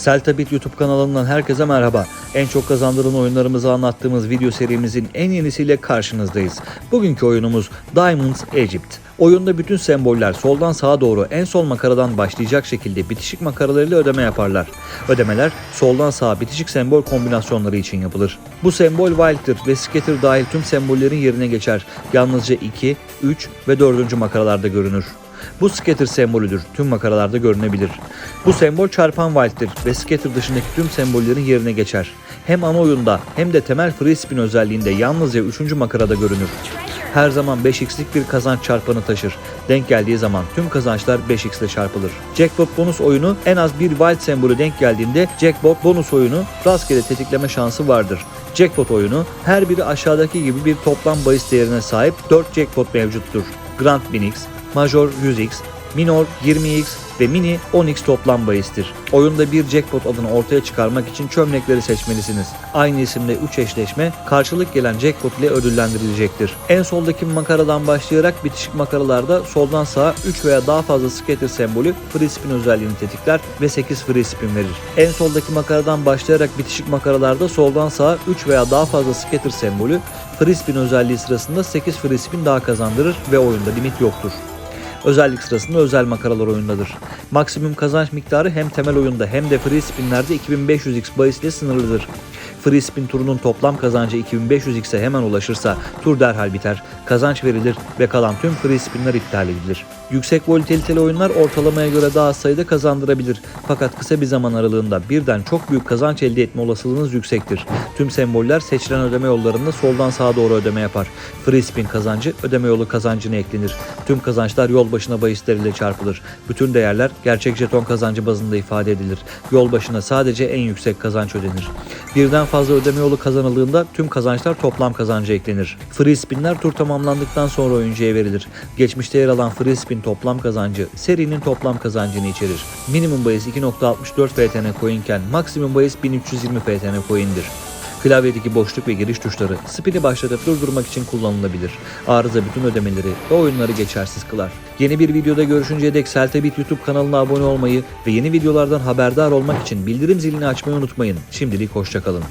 Seltabit YouTube kanalından herkese merhaba. En çok kazandıran oyunlarımızı anlattığımız video serimizin en yenisiyle karşınızdayız. Bugünkü oyunumuz Diamonds Egypt. Oyunda bütün semboller soldan sağa doğru en sol makaradan başlayacak şekilde bitişik makaralarıyla ödeme yaparlar. Ödemeler soldan sağa bitişik sembol kombinasyonları için yapılır. Bu sembol wild'tir ve scatter dahil tüm sembollerin yerine geçer. Yalnızca 2, 3 ve 4. makaralarda görünür. Bu scatter sembolüdür. Tüm makaralarda görünebilir. Bu sembol çarpan wild'tir ve scatter dışındaki tüm sembollerin yerine geçer. Hem ana oyunda hem de temel free spin özelliğinde yalnızca 3. makarada görünür. Her zaman 5x'lik bir kazanç çarpanı taşır. Denk geldiği zaman tüm kazançlar 5x ile çarpılır. Jackpot bonus oyunu en az bir wild sembolü denk geldiğinde Jackpot bonus oyunu rastgele tetikleme şansı vardır. Jackpot oyunu her biri aşağıdaki gibi bir toplam bahis değerine sahip 4 jackpot mevcuttur. Grand 1000x, Major 100x, Minor 20x ve Mini 10x toplam bahistir. Oyunda bir jackpot adını ortaya çıkarmak için çömlekleri seçmelisiniz. Aynı isimde 3 eşleşme karşılık gelen jackpot ile ödüllendirilecektir. En soldaki makaradan başlayarak bitişik makaralarda soldan sağa 3 veya daha fazla scatter sembolü free spin özelliğini tetikler ve 8 free spin verir. En soldaki makaradan başlayarak bitişik makaralarda soldan sağa 3 veya daha fazla scatter sembolü free spin özelliği sırasında 8 free spin daha kazandırır ve oyunda limit yoktur. Özellik sırasında özel makaralar oyundadır. Maksimum kazanç miktarı hem temel oyunda hem de free spinlerde 2500x bahis ile sınırlıdır. Free spin turunun toplam kazancı 2500x'e hemen ulaşırsa tur derhal biter, kazanç verilir ve kalan tüm free spinler iptal edilir. Yüksek volatiliteli oyunlar ortalamaya göre daha az sayıda kazandırabilir. Fakat kısa bir zaman aralığında birden çok büyük kazanç elde etme olasılığınız yüksektir. Tüm semboller seçilen ödeme yollarında soldan sağa doğru ödeme yapar. Free spin kazancı ödeme yolu kazancına eklenir. Tüm kazançlar yol başına bahisleriyle çarpılır. Bütün değerler gerçek jeton kazancı bazında ifade edilir. Yol başına sadece en yüksek kazanç ödenir. Birden fazla ödeme yolu kazanıldığında tüm kazançlar toplam kazanca eklenir. Free spinler tur tamamlandıktan sonra oyuncuya verilir. Geçmişte yer alan free spin toplam kazancı serinin toplam kazancını içerir. Minimum bahis 2.64 FTN coinken maksimum bahis 1320 FTN coin'dir. Klavyedeki boşluk ve giriş tuşları spini başlatıp durdurmak için kullanılabilir. Arıza bütün ödemeleri ve oyunları geçersiz kılar. Yeni bir videoda görüşünceye dek Seltebit YouTube kanalına abone olmayı ve yeni videolardan haberdar olmak için bildirim zilini açmayı unutmayın. Şimdilik hoşçakalın.